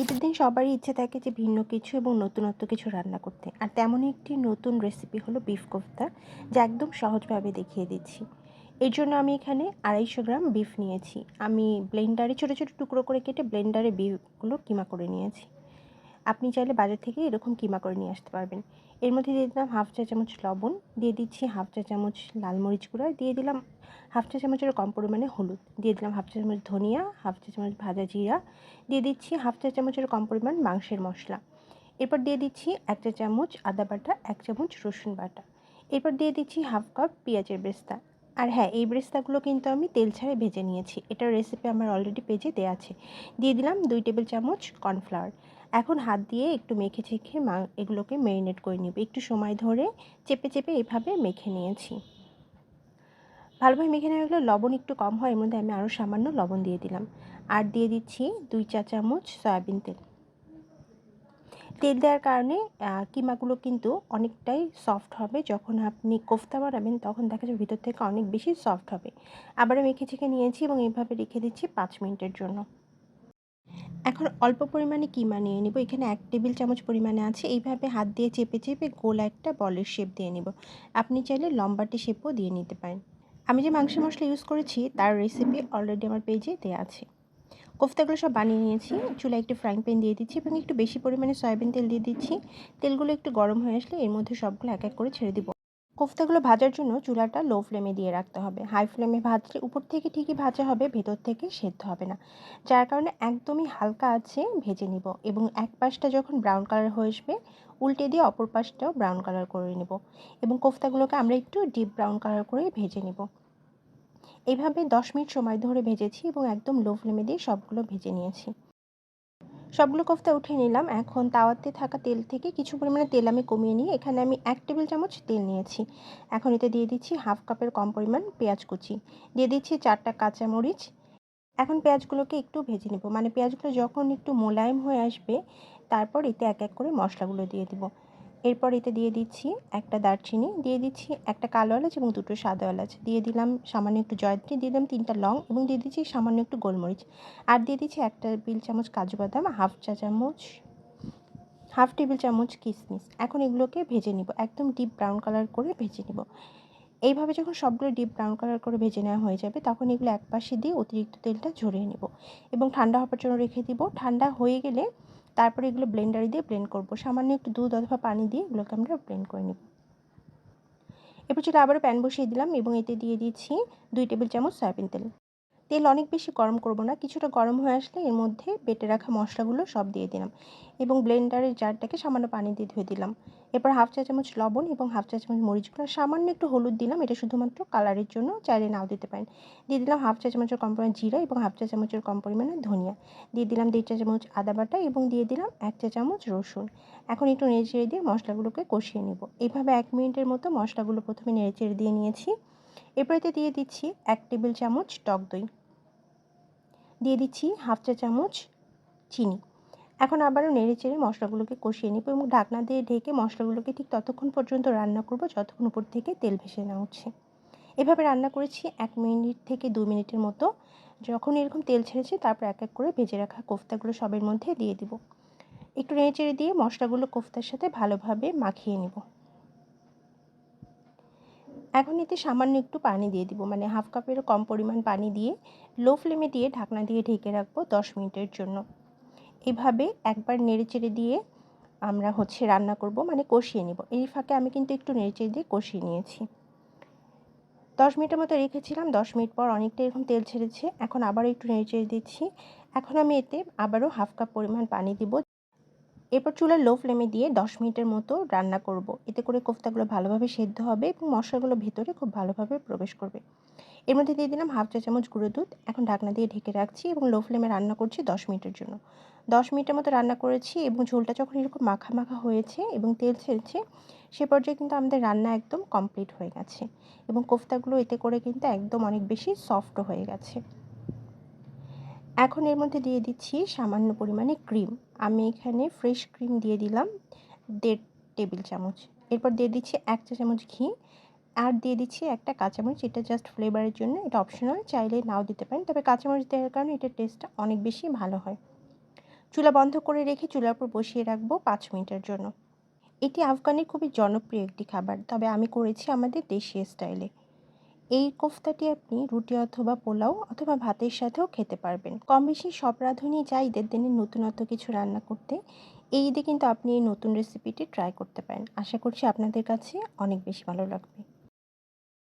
ঈদের দিন সবারই ইচ্ছে থাকে যে ভিন্ন কিছু এবং নতুনত্ব কিছু রান্না করতে। আর তেমনই একটি নতুন রেসিপি হলো বিফ কোফতা যা একদম সহজভাবে দেখিয়ে দিচ্ছি। এর জন্য আমি এখানে আড়াইশো গ্রাম বিফ নিয়েছি। আমি ব্লেন্ডারে ছোটো ছোটো টুকরো করে কেটে ব্লেন্ডারে বিফগুলো কিমা করে নিয়েছি। আপনি চাইলে বাজার থেকে এরকম কিমা করে নিয়ে আসতে পারবেন। এর মধ্যে দিয়ে দিলাম হাফ চা চামচ লবণ, দিয়ে দিচ্ছি হাফ চা চামচ লাল মরিচ গুঁড়া, দিয়ে দিলাম হাফ চা চামচের কম পরিমাণে হলুদ, দিয়ে দিলাম হাফ চা চামচ ধনিয়া, হাফ চা চামচ ভাজা জিরা, দিয়ে দিচ্ছি হাফ চা চামচের কম পরিমাণ মাংসের মশলা। এরপর দিয়ে দিচ্ছি এক চা চামচ আদা বাটা, এক চামচ রসুন বাটা। এরপর দিয়ে দিচ্ছি হাফ কাপ পেঁয়াজের বেস্তা। আর হ্যাঁ এই ব্রেস্তাগুলো কিন্তু আমি তেল ছাড়াই ভেজে নিয়েছি। এটার রেসিপি আমার অলরেডি পেজে দেওয়া আছে। দিয়ে দিলাম দুই টেবিল চামচ কর্নফ্লাওয়ার এখন হাত দিয়ে একটু মেখে চেখে মা এগুলোকে ম্যারিনেট করে নেব। একটু সময় ধরে চেপে চেপে এভাবে মেখে নিয়েছি। ভালোভাবে মেখে নেওয়া গেলে লবণ একটু কম হয়, এর মধ্যে আমি আরও সামান্য লবণ দিয়ে দিলাম। আর দিয়ে দিচ্ছি দুই চা চামচ সয়াবিন তেল। তেল দেওয়ার কারণে কিমাগুলো কিন্তু অনেকটাই সফট হবে। যখন আপনি কোফতা বানাবেন, তখন দেখা যাবে ভিতর থেকে অনেক বেশি সফট হবে। আবারও মেখে ছেঁকে নিয়েছি এবং এইভাবে রেখে দিচ্ছি পাঁচ মিনিটের জন্য। এখন অল্প পরিমাণে কিমা নিয়ে নিব? এখানে এক টেবিল চামচ পরিমাণে আছে। এইভাবে হাত দিয়ে চেপে চেপে গোল একটা বলের শেপ দিয়ে নিব। আপনি চাইলে লম্বাটে শেপও দিয়ে নিতে পারেন। আমি যে মাংস মশলা ইউজ করেছি, তার রেসিপি অলরেডি আমার পেজে দেওয়া আছে। কোফতাগুলো সব বানিয়ে নিয়েছি। চুলা একটু ফ্রাইং প্যান দিয়ে দিচ্ছি এবং একটু বেশি পরিমাণে সয়াবিন তেল দিয়ে দিচ্ছি। তেলগুলো একটু গরম হয়ে আসলে এর মধ্যে সবগুলো এক এক করে ছেড়ে দিব। কোফতাগুলো ভাজার জন্য চুলাটা লো ফ্লেমে দিয়ে রাখতে হবে। হাই ফ্লেমে ভাজলে উপর থেকে ঠিকই ভাজা হবে, ভেতর থেকে সেদ্ধ হবে না। যার কারণে একদমই হালকা আছে, ভেজে নিব এবং এক পাশটা যখন ব্রাউন কালার হয়ে আসবে, উল্টে দিয়ে অপর পাশটাও ব্রাউন কালার করে নেব এবং কোফতাগুলোকে আমরা একটু ডিপ ব্রাউন কালার করে ভেজে নেব। এইভাবে দশ মিনিট সময় ধরে ভেজেছি এবং একদম লো ফ্লেমে দিয়ে সবগুলো ভেজে নিয়েছি। সবগুলো কোফতা উঠিয়ে নিলাম। এখন তাওয়াতে থাকা তেল থেকে কিছু পরিমাণে তেল আমি কমিয়ে নিয়ে, এখানে আমি এক টেবিল চামচ তেল নিয়েছি। এখন এতে দিয়ে দিচ্ছি হাফ কাপের কম পরিমাণ পেঁয়াজ কুচি। দিয়ে দিচ্ছি চারটা কাঁচামরিচ এখন পেঁয়াজগুলোকে একটু ভেজে নেব। মানে পেঁয়াজগুলো যখন একটু মোলায়েম হয়ে আসবে, তারপর এতে এক এক করে মশলাগুলো দিয়ে দিব। এরপর এতে দিয়ে দিচ্ছি একটা দারচিনি, দিয়ে দিচ্ছি একটা কালো এলাচ এবং দুটো সাদা এলাচ। দিয়ে দিলাম সামান্য একটু জয়ত্রী, দিয়ে দিলাম তিনটা লং এবং দিয়ে দিচ্ছি সামান্য একটু গোলমরিচ। আর দিয়ে দিচ্ছি একটা বিল চামচ কাজু বাদাম, হাফ চা চামচ, হাফ টেবিল চামচ কিশমিশ এখন এগুলোকে ভেজে নিব, একদম ডিপ ব্রাউন কালার করে ভেজে নিব। এইভাবে যখন সবগুলো ডিপ ব্রাউন কালার করে ভেজে নেওয়া হয়ে যাবে, তখন এগুলো এক পাশে দিয়ে অতিরিক্ত তেলটা ঝরিয়ে নেব। এবং ঠান্ডা হওয়ার জন্য রেখে দিব। ঠান্ডা হয়ে গেলে তারপরে এগুলো ব্লেন্ডারে দিয়ে ব্লেন্ড করব। সামান্য একটু দুধ অথবা পানি দিয়ে এগুলোকে আমরা ব্লেন্ড করে নেব। এরপর চলে আবারও প্যান বসিয়ে দিলাম এবং এতে দিয়ে দিচ্ছি দুই টেবিল চামচ সয়াবিন তেল। তেল অনেক বেশি গরম করব না, কিছুটা গরম হয়ে আসলে এর মধ্যে বেটে রাখা মশলাগুলো সব দিয়ে দিলাম এবং ব্লেন্ডারের জারটাকে সামান্য পানি দিয়ে ধুয়ে দিলাম। এরপর হাফ চা চামচ লবণ এবং হাফ চা চামচ মরিচগুলো সামান্য একটু হলুদ দিলাম, এটা শুধুমাত্র কালারের জন্য চাইলে নাও দিতে পারেন। দিয়ে দিলাম হাফ চা চামচের কম পরিমাণ জিরা এবং হাফ চা চামচের কম পরিমাণে ধনিয়া। দিয়ে দিলাম দেড় চা চামচ আদা বাটা এবং দিয়ে দিলাম এক চা চামচ রসুন। এখন একটু নেড়েচেড়ে দিয়ে মশলাগুলোকে কষিয়ে নেব। এইভাবে এক মিনিটের মতো মশলাগুলো প্রথমে নেড়ে দিয়ে নিয়েছি। এরপরেতে দিয়ে দিচ্ছি এক টেবিল চামচ টক দই। দিয়ে দিচ্ছি হাফ চা চামচ চিনি। এখন আবারও নেড়ে চেড়ে মশলাগুলোকে কষিয়ে নেব এবং ঢাকনা দিয়ে ঢেকে মশলাগুলোকে ঠিক ততক্ষণ পর্যন্ত রান্না করব যতক্ষণ উপর থেকে তেল ভেসে না উঠছে। এভাবে রান্না করেছি এক মিনিট থেকে দু মিনিটের মতো। যখন এরকম তেল ছেড়েছে তারপর এক এক করে ভেজে রাখা কোফতাগুলো সবের মধ্যে দিয়ে দিব। একটু নেড়ে চেড়ে দিয়ে মশলাগুলো কোফতার সাথে ভালোভাবে মাখিয়ে নেব। এখন এতে সামান্য একটু পানি দিয়ে দিব। মানে হাফ কাপেরও কম পরিমাণ পানি দিয়ে লো ফ্লেমে দিয়ে ঢাকনা দিয়ে ঢেকে রাখব দশ মিনিটের জন্য। এভাবে একবার নেড়ে চেড়ে দিয়ে আমরা হচ্ছে রান্না করব মানে কষিয়ে নেব। এই ফাঁকে আমি কিন্তু একটু নেড়ে চেড়ে দিয়ে কষিয়ে নিয়েছি। দশ মিনিটের মতো রেখেছিলাম, দশ মিনিট পর অনেকটা এরকম তেল ছেড়েছে। এখন আবারও একটু নেড়ে চেড়ে দিচ্ছি। এখন আমি এতে আবারও হাফ কাপ পরিমাণ পানি দিব। এরপর চুলার লো ফ্লেমে দিয়ে দশ মিনিটের মতো রান্না করব। এতে করে কোফতাগুলো ভালোভাবে সেদ্ধ হবে এবং মশলাগুলো ভেতরে খুব ভালোভাবে প্রবেশ করবে। এর মধ্যে দিয়ে দিলাম হাফ চা চামচ গুঁড়ো দুধ। এখন ঢাকনা দিয়ে ঢেকে রাখছি এবং লো ফ্লেমে রান্না করছি দশ মিনিটের জন্য। দশ মিনিটের মতো রান্না করেছি এবং ঝোলটা যখন এরকম মাখা মাখা হয়েছে এবং তেল ছেড়েছে, সে পর্যায়ে কিন্তু আমাদের রান্না একদম কমপ্লিট হয়ে গেছে এবং কোফতাগুলো এতে করে কিন্তু একদম অনেক বেশি সফটও হয়ে গেছে। এখন এর মধ্যে দিয়ে দিচ্ছি সামান্য পরিমাণে ক্রিম। আমি এখানে ফ্রেশ ক্রিম দিয়ে দিলাম দেড় টেবিল চামচ। এরপর দিয়ে দিচ্ছি এক চা চামচ ঘি আর দিয়ে দিচ্ছি একটা কাঁচামরিচ। এটা জাস্ট ফ্লেভারের জন্য। এটা অপশনাল চাইলে নাও দিতে পারেন। তবে কাঁচামরিচ দেওয়ার কারণে এটার টেস্টটা অনেক বেশি ভালো হয়। চুলা বন্ধ করে রেখে চুলার উপর বসিয়ে রাখব পাঁচ মিনিটের জন্য। এটি আফগানের খুবই জনপ্রিয় একটি খাবার। তবে আমি করেছি আমাদের দেশীয় স্টাইলে এই কোফতাটি আপনি রুটি অথবা পোলাও অথবা ভাতের সাথেও খেতে পারবেন। কম বেশি সব রাঁধুনি চাই ঈদের দিনে নতুনত্ব কিছু রান্না করতে, এই ঈদে কিন্তু আপনি এই নতুন রেসিপিটি ট্রাই করতে পারেন। আশা করছি আপনাদের কাছে অনেক বেশি ভালো লাগবে।